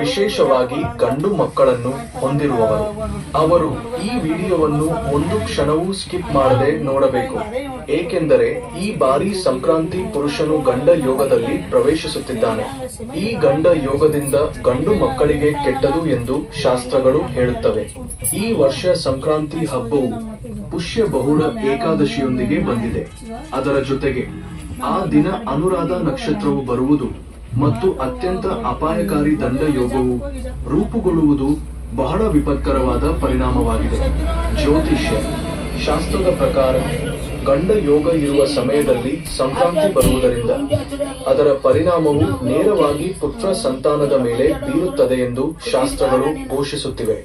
ವಿಶೇಷವಾಗಿ ಗಂಡು ಮಕ್ಕಳನ್ನು ಹೊಂದಿರುವವರು. ಅವರು ಈ ವಿಡಿಯೋವನ್ನು ಒಂದು ಕ್ಷಣವೂ ಸ್ಕಿಪ್ ಮಾಡದೆ ನೋಡಬೇಕು. ಏಕೆಂದರೆ ಈ ಬಾರಿ ಸಂಕ್ರಾಂತಿ ಪುರುಷನು ಗಂಡ ಯೋಗದಲ್ಲಿ ಪ್ರವೇಶಿಸುತ್ತಿದ್ದಾನೆ. ಈ ಗಂಡ ಯೋಗದಿಂದ ಗಂಡು ಮಕ್ಕಳಿಗೆ ಕೆಟ್ಟದು ಎಂದು ಶಾಸ್ತ್ರಗಳು ಹೇಳುತ್ತವೆ. ಈ ವರ್ಷ ಸಂಕ್ರಾಂತಿ ಹಬ್ಬವು ಪುಷ್ಯ ಬಹುಳ ಏಕಾದಶಿಯೊಂದಿಗೆ ಬಂದಿದೆ. ಅದರ ಜೊತೆಗೆ ಆ ದಿನ ಅನುರಾಧ ನಕ್ಷತ್ರವು ಬರುವುದು ಮತ್ತು ಅತ್ಯಂತ ಅಪಾಯಕಾರಿ ದಂಡ ಯೋಗವು ರೂಪುಗೊಳ್ಳುವುದು ಬಹಳ ವಿಪತ್ಕರವಾದ ಪರಿಣಾಮವಾಗಿದೆ. ಜ್ಯೋತಿಷ್ಯ, ಶಾಸ್ತ್ರದ ಪ್ರಕಾರ ಗಂಡ ಯೋಗ ಇರುವ ಸಮಯದಲ್ಲಿ ಸಂಕ್ರಾಂತಿ ಬರುವುದರಿಂದ ಅದರ ಪರಿಣಾಮವು ನೇರವಾಗಿ ಪುತ್ರ ಸಂತಾನದ ಮೇಲೆ ಬೀರುತ್ತದೆ ಎಂದು ಶಾಸ್ತ್ರಗಳು ಘೋಷಿಸುತ್ತಿವೆ.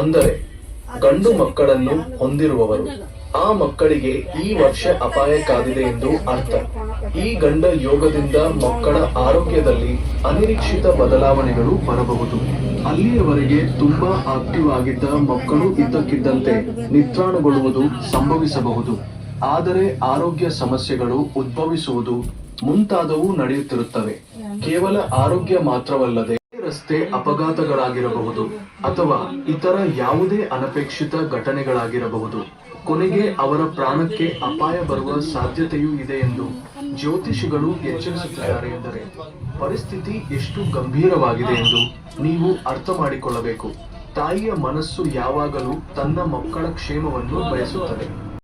ಅಂದರೆ ಗಂಡು ಮಕ್ಕಳನ್ನು ಹೊಂದಿರುವವರು. ಆ ಮಕ್ಕಳಿಗೆ ಈ ವರ್ಷ ಅಪಾಯ ಎಂದು ಅರ್ಥ. ಈ ಗಂಡ ಯೋಗದಿಂದ ಮಕ್ಕಳ ಆರೋಗ್ಯದಲ್ಲಿ ಅನಿರೀಕ್ಷಿತ ಬದಲಾವಣೆಗಳು ಬರಬಹುದು. ಅಲ್ಲಿಯವರೆಗೆ ತುಂಬಾ ಆಕ್ಟಿವ್ ಆಗಿದ್ದ ಮಕ್ಕಳು ಇದ್ದಕ್ಕಿದ್ದಂತೆ ನಿತ್ರಾಣಗೊಳ್ಳುವುದು ಸಂಭವಿಸಬಹುದು. ಆದರೆ ಆರೋಗ್ಯ ಸಮಸ್ಯೆಗಳು ಉದ್ಭವಿಸುವುದು ಮುಂತಾದವು ನಡೆಯುತ್ತಿರುತ್ತವೆ. ಕೇವಲ ಆರೋಗ್ಯ ಮಾತ್ರವಲ್ಲದೆ ರಸ್ತೆ ಅಪಘಾತಗಳಾಗಿರಬಹುದು ಅಥವಾ ಇತರ ಯಾವುದೇ ಅನಪೇಕ್ಷಿತ ಘಟನೆಗಳಾಗಿರಬಹುದು. ಕೊನೆಗೆ ಅವರ ಪ್ರಾಣಕ್ಕೆ ಅಪಾಯ ಬರುವ ಸಾಧ್ಯತೆಯೂ ಇದೆ ಎಂದು ಜ್ಯೋತಿಷಿಗಳು ಎಚ್ಚರಿಸುತ್ತಿದ್ದಾರೆ ಎಂದರೆ, ಪರಿಸ್ಥಿತಿ ಎಷ್ಟು ಗಂಭೀರವಾಗಿದೆ ಎಂದು ನೀವು ಅರ್ಥ ಮಾಡಿಕೊಳ್ಳಬೇಕು. ತಾಯಿಯ ಮನಸ್ಸು ಯಾವಾಗಲೂ ತನ್ನ ಮಕ್ಕಳ ಕ್ಷೇಮವನ್ನು ಬಯಸುತ್ತದೆ.